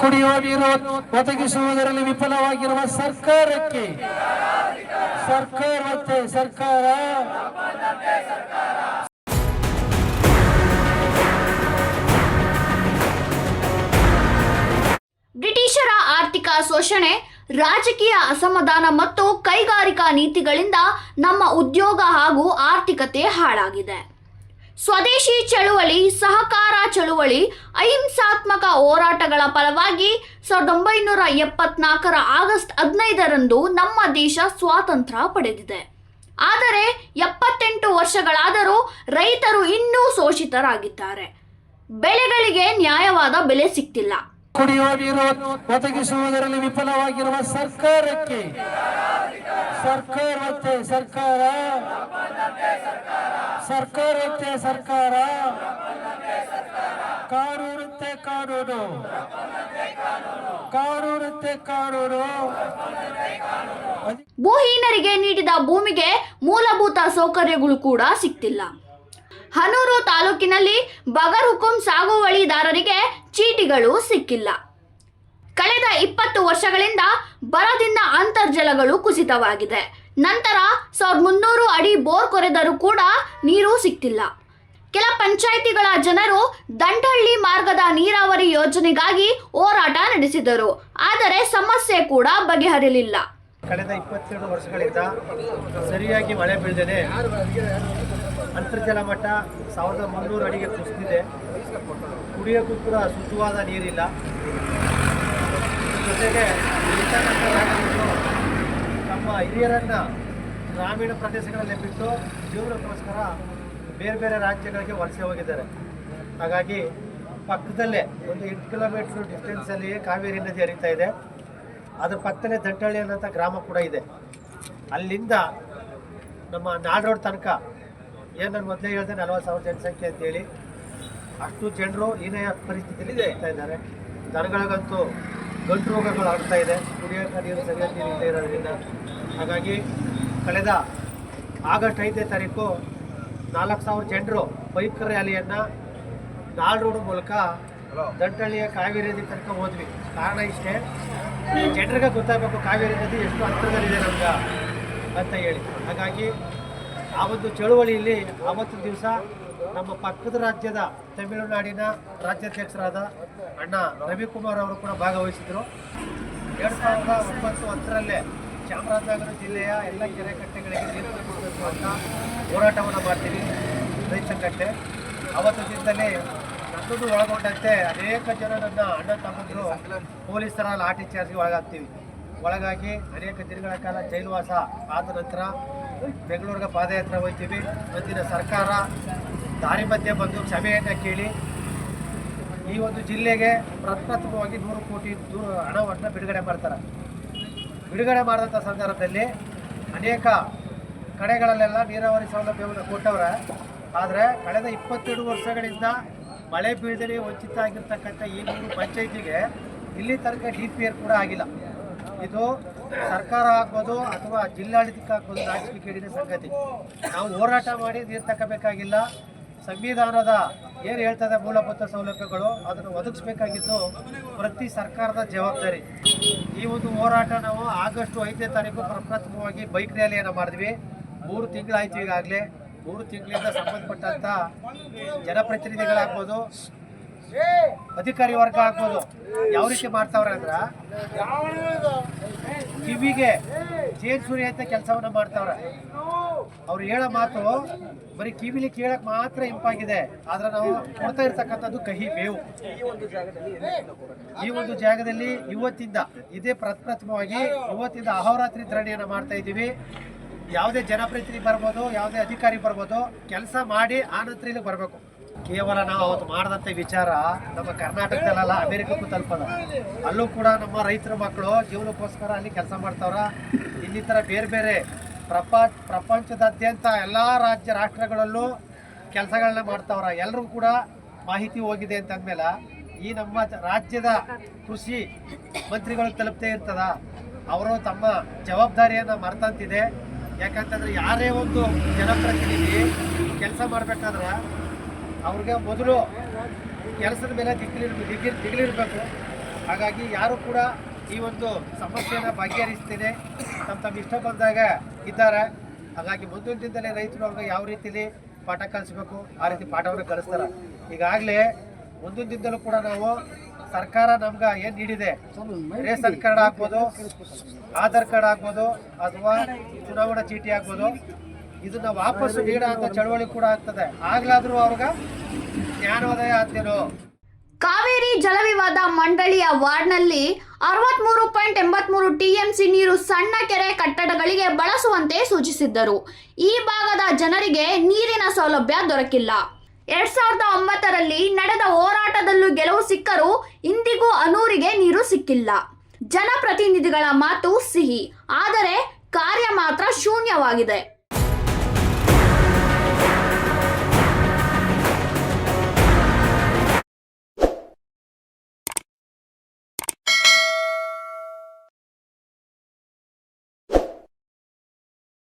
ಕುಡಿಯುವ ನೀರು ಒದಗಿಸುವುದರಲ್ಲಿ ವಿಫಲವಾಗಿರುವ ಸರ್ಕಾರಕ್ಕೆ. ಸರ್ಕಾರ ಸರ್ಕಾರ. ಬ್ರಿಟಿಷರ ಆರ್ಥಿಕ ಶೋಷಣೆ, ರಾಜಕೀಯ ಅಸಮಾಧಾನ ಮತ್ತು ಕೈಗಾರಿಕಾ ನೀತಿಗಳಿಂದ ನಮ್ಮ ಉದ್ಯೋಗ ಹಾಗೂ ಆರ್ಥಿಕತೆ ಹಾಳಾಗಿದೆ. ಸ್ವದೇಶಿ ಚಳುವಳಿ, ಸಹಕಾರ ಚಳುವಳಿ, ಅಹಿಂಸಾತ್ಮಕ ಹೋರಾಟಗಳ ಫಲವಾಗಿ ಸಾವಿರದ ಒಂಬೈನೂರ ಎಪ್ಪತ್ನಾಲ್ಕರ ಆಗಸ್ಟ್ ಹದಿನೈದರಂದು ನಮ್ಮ ದೇಶ ಸ್ವಾತಂತ್ರ್ಯ ಪಡೆದಿದೆ. ಆದರೆ ಎಪ್ಪತ್ತೆಂಟು ವರ್ಷಗಳಾದರೂ ರೈತರು ಇನ್ನೂ ಶೋಷಿತರಾಗಿದ್ದಾರೆ. ಬೆಳೆಗಳಿಗೆ ನ್ಯಾಯವಾದ ಬೆಲೆ ಸಿಕ್ತಿಲ್ಲ. ಕುಡಿಯುವ ನೀರು ಒದಗಿಸುವುದರಲ್ಲಿ ವಿಫಲವಾಗಿರುವ ಸರ್ಕಾರಕ್ಕೆ ಸರ್ಕಾರ ಮತ್ತೆ ಸರ್ಕಾರ. ಸರ್ಕಾರಕ್ಕೆ ಸರ್ಕಾರ. ಕಾನೂರುತ್ತೆ ಕಾನೂನು. ಕಾನೂರುತ್ತೆ ಕಾನೂನು. ಭೂಹೀನರಿಗೆ ನೀಡಿದ ಭೂಮಿಗೆ ಮೂಲಭೂತ ಸೌಕರ್ಯಗಳು ಕೂಡ ಸಿಕ್ತಿಲ್ಲ. ಹನೂರು ತಾಲೂಕಿನಲ್ಲಿ ಬಗರ್ ಹುಕುಂ ಸಾಗುವಳಿದಾರರಿಗೆ ಚೀಟಿಗಳು ಸಿಕ್ಕಿಲ್ಲ. ಕಳೆದ ಇಪ್ಪತ್ತು ವರ್ಷಗಳಿಂದ ಬರದಿಂದ ಅಂತರ್ಜಲಗಳು ಕುಸಿತವಾಗಿದೆ. ನಂತರ ಸಾವಿರದ ಮುನ್ನೂರು ಅಡಿ ಬೋರ್ ಕೊರೆದರೂ ಕೂಡ ನೀರು ಸಿಕ್ತಿಲ್ಲ. ಕೆಲ ಪಂಚಾಯಿತಿಗಳ ಜನರು ದಂಡಹಳ್ಳಿ ಮಾರ್ಗದ ನೀರಾವರಿ ಯೋಜನೆಗಾಗಿ ಹೋರಾಟ ನಡೆಸಿದರು. ಆದರೆ ಸಮಸ್ಯೆ ಕೂಡ ಬಗೆಹರಿಲಿಲ್ಲ. ಕಳೆದ ಇಪ್ಪತ್ತೆರಡು ವರ್ಷಗಳಿಂದ ಸರಿಯಾಗಿ ಮಳೆ ಬೀಳದೇ ಅಂತರ್ಜಲ ಮಟ್ಟ ಸಾವಿರದ ಮುನ್ನೂರು ಅಡಿಗೆ ಕುಸಿದಿದೆ. ಕುಡಿಯೋಕ್ಕೂ ಕೂಡ ಶುದ್ಧವಾದ ನೀರಿಲ್ಲ. ಜೊತೆಗೆ ನಮ್ಮ ಹಿರಿಯರನ್ನ ಗ್ರಾಮೀಣ ಪ್ರದೇಶಗಳಲ್ಲಿ ಬಿಟ್ಟು ಜೀವನಕ್ಕೋಸ್ಕರ ಬೇರೆ ಬೇರೆ ರಾಜ್ಯಗಳಿಗೆ ವಲಸೆ ಹೋಗಿದ್ದಾರೆ. ಹಾಗಾಗಿ ಪಕ್ಕದಲ್ಲೇ ಒಂದು ಎಂಟು ಕಿಲೋಮೀಟರ್ ಡಿಸ್ಟೆನ್ಸಲ್ಲಿ ಕಾವೇರಿ ನದಿ ಹರಿತಾ ಇದೆ. ಅದ್ರ ಪಕ್ಕದಲ್ಲೇ ದಂಟಹಳ್ಳಿ ಅನ್ನೋಂಥ ಗ್ರಾಮ ಕೂಡ ಇದೆ. ಅಲ್ಲಿಂದ ನಮ್ಮ ನಾಡ್ ರೋಡ್ ತನಕ ಏನು ನಾನು ಮೊದಲೇ ಹೇಳಿದೆ, ನಲವತ್ತು ಸಾವಿರ ಜನಸಂಖ್ಯೆ ಅಂತೇಳಿ ಅಷ್ಟು ಜನರು ಹೀನಾಯ ಪರಿಸ್ಥಿತಿಯಲ್ಲಿ ಇದ್ದಾರೆ. ದನಗಳಿಗಂತೂ ಗಂಟು ರೋಗಗಳು ಆಗ್ತಾ ಇದೆ. ಕುಡಿಯೋಕೆ ನೀರು ಸರಿಯಾಗಿ ನೀರು ಇಲ್ಲದೆ ಇರೋದ್ರಿಂದ. ಹಾಗಾಗಿ ಕಳೆದ ಆಗಸ್ಟ್ ಐದನೇ ತಾರೀಕು ನಾಲ್ಕು ಸಾವಿರ ಜನರು ಬೈಕ್ ರ್ಯಾಲಿಯನ್ನು ನಾಳ್ ರೋಡ್ ಮೂಲಕ ದಂಟಳ್ಳಿಯ ಕಾವೇರಿ ನದಿ ತನಕ ಹೋದ್ವಿ. ಕಾರಣ ಇಷ್ಟೇ ಜನರಿಗೆ ಗೊತ್ತಾಗಬೇಕು ಕಾವೇರಿ ನದಿ ಎಷ್ಟು ಹತ್ತಿರದಲ್ಲಿದೆ ನಮ್ಗೆ ಅಂತ ಹೇಳಿ. ಹಾಗಾಗಿ ಆ ಒಂದು ಚಳುವಳಿಯಲ್ಲಿ ಆವತ್ತು ದಿವಸ ನಮ್ಮ ಪಕ್ಕದ ರಾಜ್ಯದ ತಮಿಳುನಾಡಿನ ರಾಜ್ಯಾಧ್ಯಕ್ಷರಾದ ಅಣ್ಣ ರವಿಕುಮಾರ್ ಅವರು ಕೂಡ ಭಾಗವಹಿಸಿದರು. ಎರಡು ಸಾವಿರದ ಒಂಬತ್ತು ಹತ್ತರಲ್ಲೇ ಚಾಮರಾಜನಗರ ಜಿಲ್ಲೆಯ ಎಲ್ಲ ಕೆರೆ ಕಟ್ಟೆಗಳಿಗೆ ನೀರು ಅಂತ ಹೋರಾಟವನ್ನು ಮಾಡ್ತೀವಿ ರೈತ ಕಟ್ಟೆ ಅವತ್ತು ದಿನದಲ್ಲಿ ನನ್ನನ್ನು ಒಳಗೊಂಡಂತೆ ಅನೇಕ ಜನ ನನ್ನ ಅಣ್ಣ ತಮ್ಮಂದರು ಪೊಲೀಸರ ಲಾಠಿ ಚಾರ್ಜ್ಗೆ ಒಳಗಾಗ್ತೀವಿ. ಒಳಗಾಗಿ ಅನೇಕ ದಿನಗಳ ಕಾಲ ಜೈಲುವಾಸ ಆದ ನಂತರ ಬೆಂಗಳೂರಿಗೆ ಪಾದಯಾತ್ರೆ ಹೋಗ್ತೀವಿ. ಇವತ್ತಿನ ಸರ್ಕಾರ ದಾರಿ ಮಧ್ಯೆ ಬಂದು ಕ್ಷಮೆಯನ್ನು ಕೇಳಿ, ಈ ಒಂದು ಜಿಲ್ಲೆಗೆ ಪ್ರಥಮವಾಗಿ ನೂರು ಕೋಟಿ ದೂರ ಹಣವನ್ನು ಬಿಡುಗಡೆ ಮಾಡ್ತಾರೆ. ಬಿಡುಗಡೆ ಮಾಡಿದಂಥ ಸಂದರ್ಭದಲ್ಲಿ ಅನೇಕ ಕಡೆಗಳಲ್ಲೆಲ್ಲ ನೀರಾವರಿ ಸೌಲಭ್ಯವನ್ನು ಕೊಟ್ಟವ್ರೆ. ಆದರೆ ಕಳೆದ ಇಪ್ಪತ್ತೆರಡು ವರ್ಷಗಳಿಂದ ಮಳೆ ಬೀಳದಲ್ಲಿ ವಂಚಿತ ಆಗಿರ್ತಕ್ಕಂಥ ಈ ಮೂರು ಪಂಚಾಯಿತಿಗೆ ಇಲ್ಲಿ ತನಕ ಡಿ ಪಿ ಕೂಡ ಆಗಿಲ್ಲ. ಇದು ಸರ್ಕಾರ ಆಗ್ಬೋದು ಅಥವಾ ಜಿಲ್ಲಾಡಳಿತಕ್ಕೆ ಆಗ್ಬೋದು ರಾಜಕೀಯ ಕೇಳಿದ ಸಂಗತಿ. ನಾವು ಹೋರಾಟ ಮಾಡಿ ನೀರು ತಗೋಬೇಕಾಗಿಲ್ಲ ಸಂವಿಧಾನದ ಏನು ಹೇಳ್ತದೆ ಮೂಲಭೂತ ಸೌಲಭ್ಯಗಳು, ಅದನ್ನು ಒದಗಿಸ್ಬೇಕಾಗಿದ್ದು ಪ್ರತಿ ಸರ್ಕಾರದ ಜವಾಬ್ದಾರಿ. ಈ ಒಂದು ಹೋರಾಟ ನಾವು ಆಗಸ್ಟ್ ಐದನೇ ತಾರೀಕು ಪ್ರಪ್ರಥಮವಾಗಿ ಬೈಕ್ ರ್ಯಾಲಿಯನ್ನು ಮಾಡಿದ್ವಿ. ಮೂರು ತಿಂಗಳಾಯ್ತು ಈಗಾಗಲೇ. ಮೂರು ತಿಂಗಳಿಂದ ಸಂಬಂಧಪಟ್ಟಂಥ ಜನಪ್ರತಿನಿಧಿಗಳಾಗ್ಬೋದು ಅಧಿಕಾರಿ ವರ್ಗ ಆಗ್ಬೋದು. ಯಾವ ರೀತಿ ಮಾಡ್ತಾವ್ರೆ ಅಂದ್ರ ಕಿವಿಗೆ ಜೇನ್ ಸುರಿ ಅಂತ ಕೆಲಸವನ್ನ ಮಾಡ್ತಾವ್ರೆ. ಅವ್ರು ಹೇಳೋ ಮಾತು ಬರೀ ಕಿವಿಲಿ ಕೇಳಕ್ ಮಾತ್ರ ಇಂಪಾಗಿದೆ. ಆದ್ರೆ ನಾವು ಕೊಡ್ತಾ ಇರ್ತಕ್ಕಂಥದ್ದು ಕಹಿ ಬೇವು ಈ ಒಂದು ಜಾಗದಲ್ಲಿ ಇವತ್ತಿಂದ ಇದೇ ಪ್ರಪ್ರಥಮವಾಗಿ ಇವತ್ತಿಂದ ಅಹೋರಾತ್ರಿ ಧರಣಿಯನ್ನು ಮಾಡ್ತಾ ಇದ್ದೀವಿ. ಯಾವುದೇ ಜನಪ್ರತಿನಿಧಿ ಬರ್ಬೋದು, ಯಾವುದೇ ಅಧಿಕಾರಿ ಬರ್ಬೋದು, ಕೆಲಸ ಮಾಡಿ ಆನಂತರ ಇಲ್ಲಿ ಬರಬೇಕು. ಕೇವಲ ನಾವು ಅವತ್ತು ಮಾಡಿದಂಥ ವಿಚಾರ ನಮ್ಮ ಕರ್ನಾಟಕದಲ್ಲ ಅಮೆರಿಕಕ್ಕೂ ತಲುಪದ ಅಲ್ಲೂ ಕೂಡ ನಮ್ಮ ರೈತರ ಮಕ್ಕಳು ಜೀವನಕ್ಕೋಸ್ಕರ ಅಲ್ಲಿ ಕೆಲಸ ಮಾಡ್ತಾವ್ರ. ಇನ್ನಿತರ ಬೇರೆ ಬೇರೆ ಪ್ರಪಂಚ ಪ್ರಪಂಚದಾದ್ಯಂತ ಎಲ್ಲ ರಾಜ್ಯ ರಾಷ್ಟ್ರಗಳಲ್ಲೂ ಕೆಲಸಗಳನ್ನ ಮಾಡ್ತಾವ್ರ. ಎಲ್ಲರೂ ಕೂಡ ಮಾಹಿತಿ ಹೋಗಿದೆ ಅಂತ ಅಂದ್ಮೇಲೆ ಈ ನಮ್ಮ ರಾಜ್ಯದ ಕೃಷಿ ಮಂತ್ರಿಗಳು ತಲುಪ್ತೇ ಇರ್ತದ. ಅವರು ತಮ್ಮ ಜವಾಬ್ದಾರಿಯನ್ನು ಮರ್ತಂತಿದೆ. ಯಾಕಂತಂದ್ರೆ ಯಾರೇ ಒಂದು ಜನಪ್ರತಿನಿಧಿ ಕೆಲಸ ಮಾಡ್ಬೇಕಾದ್ರೆ ಅವ್ರಿಗೆ ಮೊದಲು ಕೆಲಸದ ಮೇಲೆ ದಿಗ್ಲಿರ್ ದಿಗ್ಗಿರ್ ದಿಗ್ಲಿರ್ಬೇಕು ಹಾಗಾಗಿ ಯಾರು ಕೂಡ ಈ ಒಂದು ಸಮಸ್ಯೆಯನ್ನು ಬಗೆಹರಿಸ್ತೇನೆ ತಮ್ಮ ತಮ್ಮ ಇಷ್ಟ ಬಂದಾಗ ಇದ್ದಾರೆ. ಹಾಗಾಗಿ ಮುಂದಿನ ದಿನದಲ್ಲಿ ರೈತರು ಅವ್ರಿಗೆ ಯಾವ ರೀತಿಲಿ ಪಾಠ ಕಲಿಸ್ಬೇಕು, ಆ ರೀತಿ ಪಾಠವನ್ನು ಕಲಿಸ್ತಾರೆ. ಈಗಾಗಲೇ ಮುಂದಿನ ದಿನದಲ್ಲೂ ಕೂಡ ನಾವು ಸರ್ಕಾರ ನಮ್ಗೆ ಏನು ನೀಡಿದೆ? ರೇಷನ್ ಕಾರ್ಡ್ ಆಗ್ಬೋದು, ಆಧಾರ್ ಕಾರ್ಡ್ ಆಗ್ಬೋದು, ಅಥವಾ ಚುನಾವಣಾ ಚೀಟಿ ಆಗ್ಬೋದು. ಇದನ್ನ ವಾಪಸ್ ಬೇಡ ಅಂತ ಚಳವಳಿ ಕೂಡ ಆಗ್ತದೆ. ಆಗ್ಲಾದ್ರೂ ಅವ್ರಿಗ ಜ್ಞಾನೋದಯ ಆಗ್ತೇನೋ. ಕಾವೇರಿ ಜಲವಿವಾದ ಮಂಡಳಿಯ ವಾರ್ಡ್ನಲ್ಲಿ ಅರವತ್ಮೂರು ಪಾಯಿಂಟ್ ಎಂಬತ್ಮೂರು ಟಿಎಂಸಿ ನೀರು ಸಣ್ಣ ಕೆರೆ ಕಟ್ಟಡಗಳಿಗೆ ಬಳಸುವಂತೆ ಸೂಚಿಸಿದ್ದರು. ಈ ಭಾಗದ ಜನರಿಗೆ ನೀರಿನ ಸೌಲಭ್ಯ ದೊರಕಿಲ್ಲ. ಎರಡ್ ಸಾವಿರದ ಒಂಬತ್ತರಲ್ಲಿ ನಡೆದ ಹೋರಾಟದಲ್ಲೂ ಗೆಲುವು ಸಿಕ್ಕರೂ ಇಂದಿಗೂ ಅನೂರಿಗೆ ನೀರು ಸಿಕ್ಕಿಲ್ಲ. ಜನಪ್ರತಿನಿಧಿಗಳ ಮಾತು ಸಿಹಿ. ಆದರೆ ಕಾರ್ಯ ಮಾತ್ರ ಶೂನ್ಯವಾಗಿದೆ.